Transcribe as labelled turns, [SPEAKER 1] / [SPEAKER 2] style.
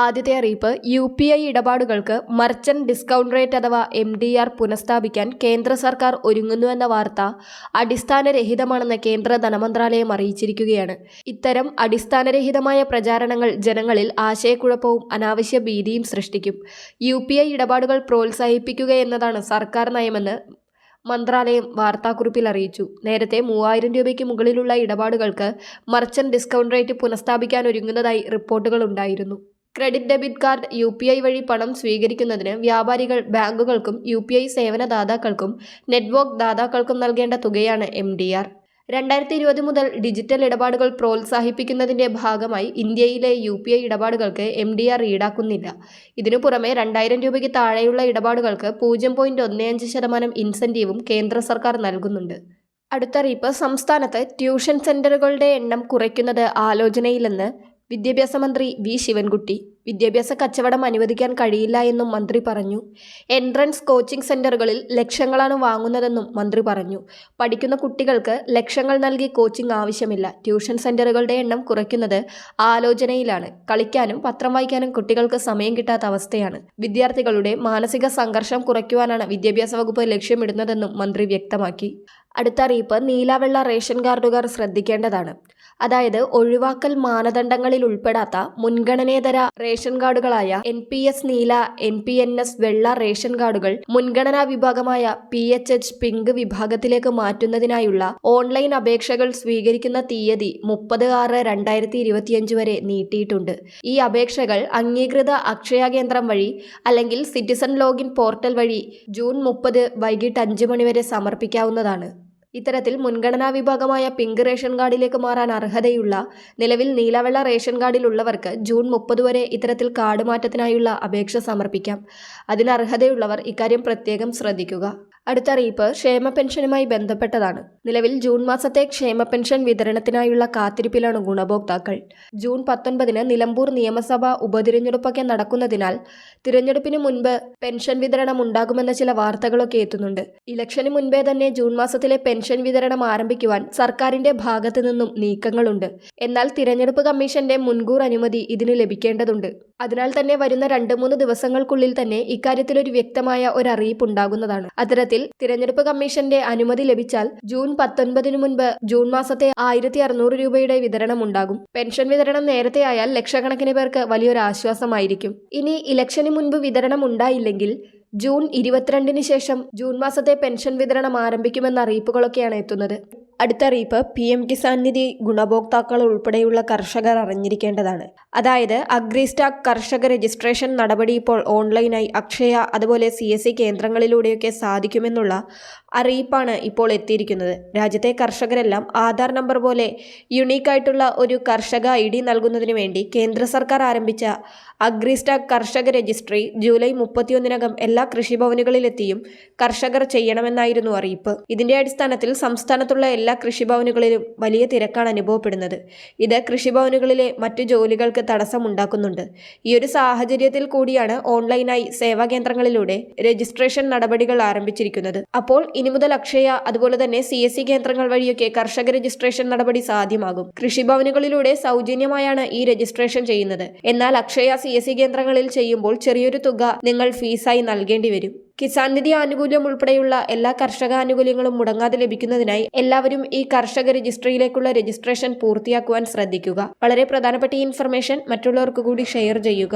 [SPEAKER 1] ആദ്യത്തെ അറിയിപ്പ് U P I ഇടപാടുകൾക്ക് മർച്ചന്റ് ഡിസ്കൗണ്ട് റേറ്റ് അഥവാ എം ഡി ആർ പുനഃസ്ഥാപിക്കാൻ കേന്ദ്ര സർക്കാർ ഒരുങ്ങുന്നുവെന്ന വാർത്ത അടിസ്ഥാനരഹിതമാണെന്ന് കേന്ദ്ര ധനമന്ത്രാലയം അറിയിച്ചിരിക്കുകയാണ്. ഇത്തരം അടിസ്ഥാനരഹിതമായ പ്രചാരണങ്ങൾ ജനങ്ങളിൽ ആശയക്കുഴപ്പവും അനാവശ്യ ഭീതിയും സൃഷ്ടിക്കും. യു പി ഐ ഇടപാടുകൾ പ്രോത്സാഹിപ്പിക്കുക എന്നതാണ് സർക്കാർ നയമെന്ന് മന്ത്രാലയം വാർത്താക്കുറിപ്പിൽ അറിയിച്ചു. നേരത്തെ മൂവായിരം രൂപയ്ക്ക് മുകളിലുള്ള ഇടപാടുകൾക്ക് മർച്ചന്റ് ഡിസ്കൗണ്ട് റേറ്റ് പുനഃസ്ഥാപിക്കാൻ ഒരുങ്ങുന്നതായി റിപ്പോർട്ടുകൾ ഉണ്ടായിരുന്നു. Credit debit card U P I വഴി പണം സ്വീകരിക്കുന്നതിന് വ്യാപാരികൾ ബാങ്കുകൾക്കും യു പി ഐ സേവന ദാതാക്കൾക്കും നെറ്റ്വർക്ക് ദാതാക്കൾക്കും നൽകേണ്ട തുകയാണ് എം ഡി ആർ. രണ്ടായിരത്തി ഇരുപത് മുതൽ ഡിജിറ്റൽ ഇടപാടുകൾ പ്രോത്സാഹിപ്പിക്കുന്നതിന്റെ ഭാഗമായി ഇന്ത്യയിലെ യു പി ഐ ഇടപാടുകൾക്ക് എം ഡി ആർ ഈടാക്കുന്നില്ല. ഇതിനു പുറമെ രണ്ടായിരം രൂപയ്ക്ക് താഴെയുള്ള ഇടപാടുകൾക്ക് പൂജ്യം പോയിന്റ് ഒന്ന് അഞ്ച് ശതമാനം ഇൻസെന്റീവും കേന്ദ്ര സർക്കാർ നൽകുന്നുണ്ട്. അടുത്തറിയിപ്പ് സംസ്ഥാനത്ത് ട്യൂഷൻ സെന്ററുകളുടെ എണ്ണം കുറയ്ക്കുന്നത് ആലോചനയിലെന്ന് വിദ്യാഭ്യാസ മന്ത്രി വി. ശിവൻകുട്ടി വിദ്യാഭ്യാസ കച്ചവടം അനുവദിക്കാൻ കഴിയില്ല എന്നും മന്ത്രി പറഞ്ഞു. എൻട്രൻസ് കോച്ചിംഗ് സെന്ററുകളിൽ ലക്ഷങ്ങളാണ് വാങ്ങുന്നതെന്നും മന്ത്രി പറഞ്ഞു. പഠിക്കുന്ന കുട്ടികൾക്ക് ലക്ഷങ്ങൾ നൽകി കോച്ചിംഗ് ആവശ്യമില്ല. ട്യൂഷൻ സെന്ററുകളുടെ എണ്ണം കുറയ്ക്കുന്നത് ആലോചനയിലാണ്. കളിക്കാനും പത്രം വായിക്കാനും കുട്ടികൾക്ക് സമയം കിട്ടാത്ത അവസ്ഥയാണ്. വിദ്യാർത്ഥികളുടെ മാനസിക സംഘർഷം കുറയ്ക്കുവാനാണ് വിദ്യാഭ്യാസ വകുപ്പ് ലക്ഷ്യമിടുന്നതെന്നും മന്ത്രി വ്യക്തമാക്കി. അടുത്ത അറിയിപ്പ് നീലാവെള്ള റേഷൻ കാർഡുകാർ ശ്രദ്ധിക്കേണ്ടതാണ്. അതായത് ഒഴിവാക്കൽ മാനദണ്ഡങ്ങളിൽ ഉൾപ്പെടാത്ത മുൻഗണനേതര റേഷൻ കാർഡുകളായ എൻ പി എസ് നീല എൻ പി എൻ എസ് വെള്ള റേഷൻ കാർഡുകൾ മുൻഗണനാ വിഭാഗമായ പി എച്ച് എച്ച് പിങ്ക് വിഭാഗത്തിലേക്ക് മാറ്റുന്നതിനായുള്ള ഓൺലൈൻ അപേക്ഷകൾ സ്വീകരിക്കുന്ന തീയതി മുപ്പത് ആറ് രണ്ടായിരത്തി ഇരുപത്തിയഞ്ച് വരെ നീട്ടിയിട്ടുണ്ട്. ഈ അപേക്ഷകൾ അംഗീകൃത അക്ഷയ കേന്ദ്രം വഴി അല്ലെങ്കിൽ സിറ്റിസൺ ലോഗിൻ പോർട്ടൽ വഴി ജൂൺ മുപ്പത് വൈകിട്ട് അഞ്ച് മണിവരെ സമർപ്പിക്കാവുന്നതാണ്. ഇത്തരത്തിൽ മുൻഗണനാ വിഭാഗമായ പിങ്ക് റേഷൻ കാർഡിലേക്ക് മാറാൻ അർഹതയുള്ള നിലവിൽ നീലവെള്ള റേഷൻ കാർഡിലുള്ളവർക്ക് ജൂൺ മുപ്പത് വരെ ഇത്തരത്തിൽ കാർഡ് മാറ്റത്തിനായുള്ള അപേക്ഷ സമർപ്പിക്കാം. അതിന് അർഹതയുള്ളവർ ഇക്കാര്യം പ്രത്യേകം ശ്രദ്ധിക്കുക. അടുത്ത അറിയിപ്പ് ക്ഷേമ പെൻഷനുമായി ബന്ധപ്പെട്ടതാണ്. നിലവിൽ ജൂൺ മാസത്തെ ക്ഷേമ പെൻഷൻ വിതരണത്തിനായുള്ള കാത്തിരിപ്പിലാണ് ഗുണഭോക്താക്കൾ. ജൂൺ പത്തൊൻപതിന് നിലമ്പൂർ നിയമസഭാ ഉപതിരഞ്ഞെടുപ്പൊക്കെ നടക്കുന്നതിനാൽ തിരഞ്ഞെടുപ്പിന് മുൻപ് പെൻഷൻ വിതരണം ഉണ്ടാകുമെന്ന ചില വാർത്തകളൊക്കെ എത്തുന്നുണ്ട്. ഇലക്ഷന് മുൻപേ തന്നെ ജൂൺ മാസത്തിലെ പെൻഷൻ വിതരണം ആരംഭിക്കുവാൻ സർക്കാരിന്റെ ഭാഗത്തു നിന്നും നീക്കങ്ങളുണ്ട്. എന്നാൽ തിരഞ്ഞെടുപ്പ് കമ്മീഷന്റെ മുൻകൂർ അനുമതി ഇതിന് ലഭിക്കേണ്ടതുണ്ട്. അതിനാൽ തന്നെ വരുന്ന രണ്ട് മൂന്ന് ദിവസങ്ങൾക്കുള്ളിൽ തന്നെ ഇക്കാര്യത്തിൽ ഒരു വ്യക്തമായ ഒരു അറിയിപ്പ് ഉണ്ടാകുന്നതാണ്. അത്തരത്തിൽ തിരഞ്ഞെടുപ്പ് കമ്മീഷന്റെ അനുമതി ലഭിച്ചാൽ ജൂൺ പത്തൊൻപതിനു മുൻപ് ജൂൺ മാസത്തെ ആയിരത്തി അറുന്നൂറ് രൂപയുടെ വിതരണം ഉണ്ടാകും പെൻഷൻ വിതരണം നേരത്തെ ആയാൽ ലക്ഷക്കണക്കിന് പേർക്ക് വലിയൊരു ആശ്വാസമായിരിക്കും. ഇനി ഇലക്ഷന് മുൻപ് വിതരണം ഉണ്ടായില്ലെങ്കിൽ ജൂൺ ഇരുപത്തിരണ്ടിന് ശേഷം ജൂൺ മാസത്തെ പെൻഷൻ വിതരണം ആരംഭിക്കുമെന്ന അറിയിപ്പുകളൊക്കെയാണ് എത്തുന്നത്. അടുത്ത അറിയിപ്പ് പി എം കിസാൻ നിധി ഗുണഭോക്താക്കൾ ഉൾപ്പെടെയുള്ള കർഷകർ അറിഞ്ഞിരിക്കേണ്ടതാണ്. അതായത് അഗ്രിസ്റ്റാക് കർഷക രജിസ്ട്രേഷൻ നടപടി ഇപ്പോൾ ഓൺലൈനായി അക്ഷയ അതുപോലെ സി എസ് സി കേന്ദ്രങ്ങളിലൂടെയൊക്കെ സാധിക്കുമെന്നുള്ള അറിയിപ്പാണ് ഇപ്പോൾ എത്തിയിരിക്കുന്നത്. രാജ്യത്തെ കർഷകരെല്ലാം ആധാർ നമ്പർ പോലെ യുണീക്കായിട്ടുള്ള ഒരു കർഷക ഐ ഡി നൽകുന്നതിന് വേണ്ടി കേന്ദ്ര സർക്കാർ ആരംഭിച്ച അഗ്രിസ്റ്റാക് കർഷക രജിസ്ട്രി ജൂലൈ മുപ്പത്തിയൊന്നിനകം എല്ലാ കൃഷിഭവനുകളിലെത്തിയും കർഷകർ ചെയ്യണമെന്നായിരുന്നു അറിയിപ്പ്. ഇതിന്റെ അടിസ്ഥാനത്തിൽ സംസ്ഥാനത്തുള്ള എല്ലാ കൃഷിഭവനുകളിലും വലിയ തിരക്കാണ് അനുഭവപ്പെടുന്നത്. ഇത് കൃഷിഭവനുകളിലെ മറ്റു ജോലികൾക്ക് തടസ്സമുണ്ടാക്കുന്നുണ്ട് ഈ ഒരു സാഹചര്യത്തിൽ കൂടിയാണ് ഓൺലൈനായി സേവാ കേന്ദ്രങ്ങളിലൂടെ രജിസ്ട്രേഷൻ നടപടികൾ ആരംഭിച്ചിരിക്കുന്നത്. അപ്പോൾ ഇനി മുതൽ അക്ഷയ അതുപോലെ തന്നെ സി എസ് സി കേന്ദ്രങ്ങൾ വഴിയൊക്കെ കർഷക രജിസ്ട്രേഷൻ നടപടി സാധ്യമാകും. കൃഷിഭവനുകളിലൂടെ സൗജന്യമായാണ് ഈ രജിസ്ട്രേഷൻ ചെയ്യുന്നത്. എന്നാൽ അക്ഷയ സി കേന്ദ്രങ്ങളിൽ ചെയ്യുമ്പോൾ ചെറിയൊരു തുക നിങ്ങൾ ഫീസായി നൽകേണ്ടി വരും. കിസാൻ നിധി ആനുകൂല്യം ഉൾപ്പെടെയുള്ള എല്ലാ കർഷക ആനുകൂല്യങ്ങളും മുടങ്ങാതെ ലഭിക്കുന്നതിനായി എല്ലാവരും ഈ കർഷക രജിസ്ട്രിയിലേക്കുള്ള രജിസ്ട്രേഷൻ പൂർത്തിയാക്കുവാൻ ശ്രദ്ധിക്കുക. വളരെ പ്രധാനപ്പെട്ട ഈ ഇൻഫർമേഷൻ മറ്റുള്ളവർക്ക് കൂടി ഷെയർ ചെയ്യുക.